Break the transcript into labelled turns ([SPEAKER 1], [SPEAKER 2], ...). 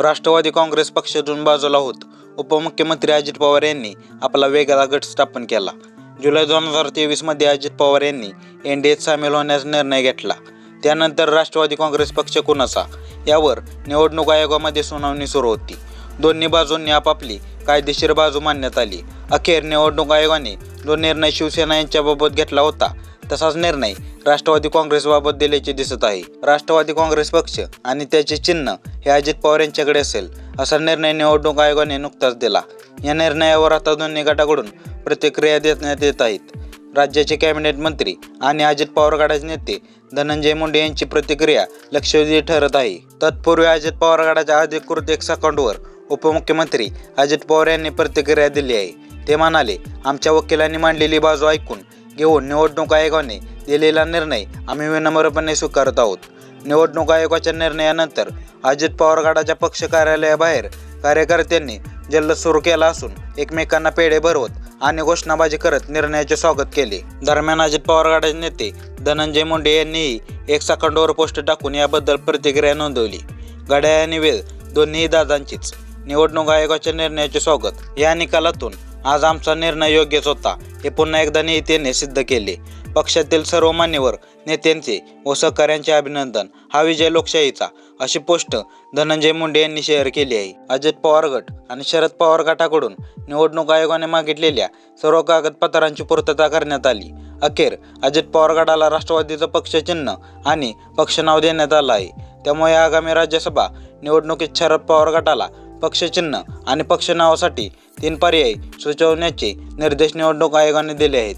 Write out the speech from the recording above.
[SPEAKER 1] राष्ट्रवादी काँग्रेस पक्षातून बाजूला होत. उपमुख्यमंत्री अजित पवार यांनी आपला वेगळा गट स्थापन केला. जुलै दोन हजार तेवीसमध्ये अजित पवार यांनी एन डी एत सामील होण्याचा निर्णय घेतला. त्यानंतर राष्ट्रवादी काँग्रेस पक्ष कुणाचा? यावर निवडणूक आयोगामध्ये सुनावणी सुरू होती. दोन्ही बाजूंनी आपापली कायदेशीर बाजू मांडण्यात आली. अखेर निवडणूक आयोगाने जो निर्णय शिवसेना यांच्याबाबत घेतला होता तसाच निर्णय राष्ट्रवादी काँग्रेसबाबत दिल्याचे दिसत आहे. राष्ट्रवादी काँग्रेस पक्ष आणि त्याचे चिन्ह हे अजित पवार यांच्याकडे असेल असा निर्णय निवडणूक आयोगाने नुकताच दिला. या निर्णयावर आता दोन्ही गटाकडून प्रतिक्रिया देण्यात येत आहेत. राज्याचे कॅबिनेट मंत्री आणि अजित पवार गटाचे नेते धनंजय मुंडे यांची प्रतिक्रिया लक्षवेधी ठरत आहे. तत्पूर्वी अजित पवार गटाच्या अधिकृत एक्स अकाउंटवर उपमुख्यमंत्री अजित पवार यांनी प्रतिक्रिया दिली आहे. ते म्हणाले आमच्या वकिलांनी मांडलेली बाजू ऐकून घेऊन निवडणूक आयोगाने दिलेला निर्णय आम्ही विनम्रपणे स्वीकारत आहोत. निवडणूक आयोगाच्या निर्णयानंतर अजित पवार गटाच्या पक्ष कार्यालयाबाहेर कार्यकर्त्यांनी जल्लोष सुरू केला असून एकमेकांना पेढे भरवत आणि घोषणाबाजी करत निर्णयाचे स्वागत केले. दरम्यान अजित पवार गटाचे नेते धनंजय मुंडे यांनीही एक सेकंडवर पोस्ट टाकून याबद्दल प्रतिक्रिया नोंदवली. घड्याळ आणि वेळ दोन्ही दादांचीच निवडणूक आयोगाच्या निर्णयाचे स्वागत. या निकालातून आज आमचा निर्णय योग्यच होता. हे पुन्हा एकदा नेत्याने सिद्ध केले. पक्षातील सर्व मान्यवर नेत्यांचे व सहकाऱ्यांचे अभिनंदन. हा विजय लोकशाहीचा अशी पोस्ट धनंजय मुंडे यांनी शेअर केली आहे. अजित पवार गट आणि शरद पवार गटाकडून निवडणूक आयोगाने मागितलेल्या सर्व कागदपत्रांची पूर्तता करण्यात आली. अखेर अजित पवार गटाला राष्ट्रवादीचं पक्षचिन्ह आणि पक्ष नाव देण्यात आलं आहे. त्यामुळे आगामी राज्यसभा निवडणुकीत शरद पवार गटाला पक्षचिन्ह आणि पक्ष नावासाठी तीन पर्याय सुचवण्याचे निर्देश निवडणूक आयोगाने दिले आहेत.